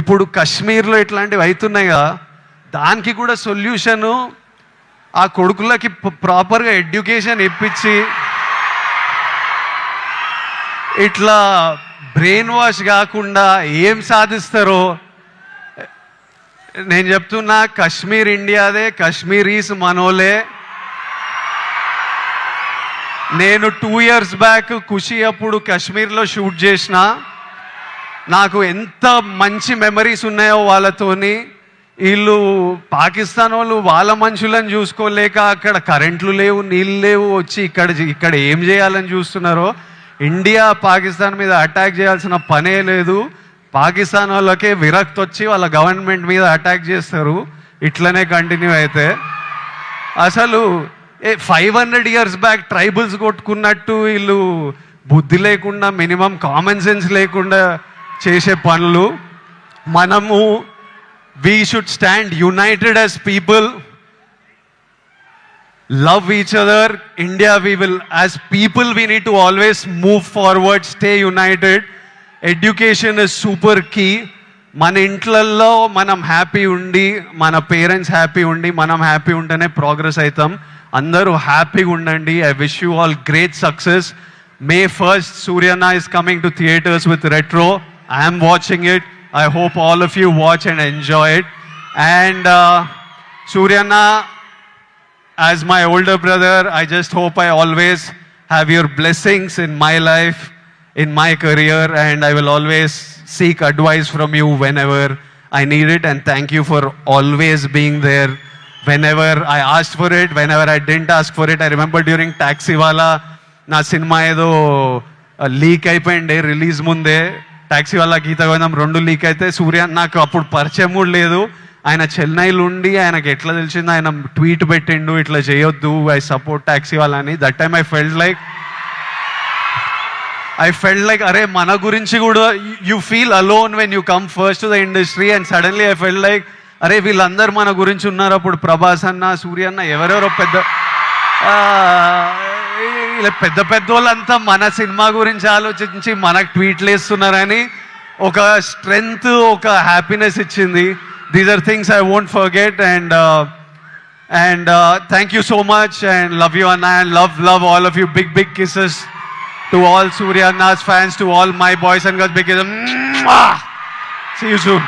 ఇప్పుడు కశ్మీర్లో ఇట్లాంటివి అవుతున్నాయి కదా దానికి కూడా సొల్యూషను ఆ కొడుకులకి ప్రాపర్గా ఎడ్యుకేషన్ ఇప్పించి ఇట్లా బ్రెయిన్ వాష్ కాకుండా ఏం సాధిస్తారో నేను చెప్తున్నా కశ్మీర్ ఇండియాదే కశ్మీరీస్ మనోలే. నేను టూ ఇయర్స్ బ్యాక్ ఖుషి అప్పుడు కాశ్మీర్లో షూట్ చేసిన. నాకు ఎంత మంచి మెమరీస్ ఉన్నాయో వాళ్ళతోని వీళ్ళు పాకిస్తాన్ వాళ్ళు వాళ్ళ మనుషులను చూసుకోలేక అక్కడ కరెంట్లు లేవు నీళ్ళు లేవు వచ్చి ఇక్కడ ఇక్కడ ఏం చేయాలని చూస్తున్నారో ఇండియా పాకిస్తాన్ మీద అటాక్ చేయాల్సిన పనే లేదు. పాకిస్తాన్ వాళ్ళకే విరక్తి వచ్చి వాళ్ళ గవర్నమెంట్ మీద అటాక్ చేస్తారు. ఇట్లనే కంటిన్యూ అయితే. అసలు a five hundred years back tribals కొట్టుకున్నట్టు వీళ్ళు బుద్ధి లేకుండా మినిమం కామన్ సెన్స్ లేకుండా చేసే పనులు. మనము we should stand united as people love each other India we will as people we need to always move forward stay united education is super key మన ఇంట్లల్లో మనం హ్యాపీ ఉండి మన పేరెంట్స్ హ్యాపీ ఉండి మనం హ్యాపీ ఉంటేనే ప్రోగ్రెస్ అవుతాం అందరూ హ్యాపీగా ఉండండి. I wish you all great success May first సూర్యనా is coming to theatres with Retro I'm watching it I hope all of you watch and enjoy it and సూర్యనా as my older brother, I just hope I always have your blessings in my life, in my career, and I will always seek advice from you whenever I need it. And thank you for always being there whenever I asked for it, whenever I didn't ask for it. I remember during Taxiwala, నా cinema ఏదో leak అయిపోయింది release ముందే taxi వాళ్ళ గీత గోవిందం రెండు leak అయితే సూర్య నాకు అప్పుడు పరిచయం కూడా లేదు. ఆయన చెన్నైలో ఉండి ఆయనకి ఎట్లా తెలిసింది ఆయన ట్వీట్ పెట్టిండు ఇట్లా చేయొద్దు ఐ సపోర్ట్ టాక్సీ వాళ్ళని. That time I felt like I felt like అరే మన గురించి కూడా you feel alone when you come first to the industry and suddenly I felt like అరే వీళ్ళందరూ మన గురించి ఉన్నారు అప్పుడు ప్రభాస్ అన్న సూర్య అన్న ఎవరెవరో పెద్ద ఇలా పెద్ద పెద్ద వాళ్ళంతా మన సినిమా గురించి ఆలోచించి మనకు ట్వీట్లు వేస్తున్నారని ఒక స్ట్రెంగ్త్ ఒక హ్యాపీనెస్ ఇచ్చింది. These are things I won't forget and and thank you so much and love you అన్న and love love all of you big big kisses to all Suriya అన్నాస్ fans to all my boys and girls big see you soon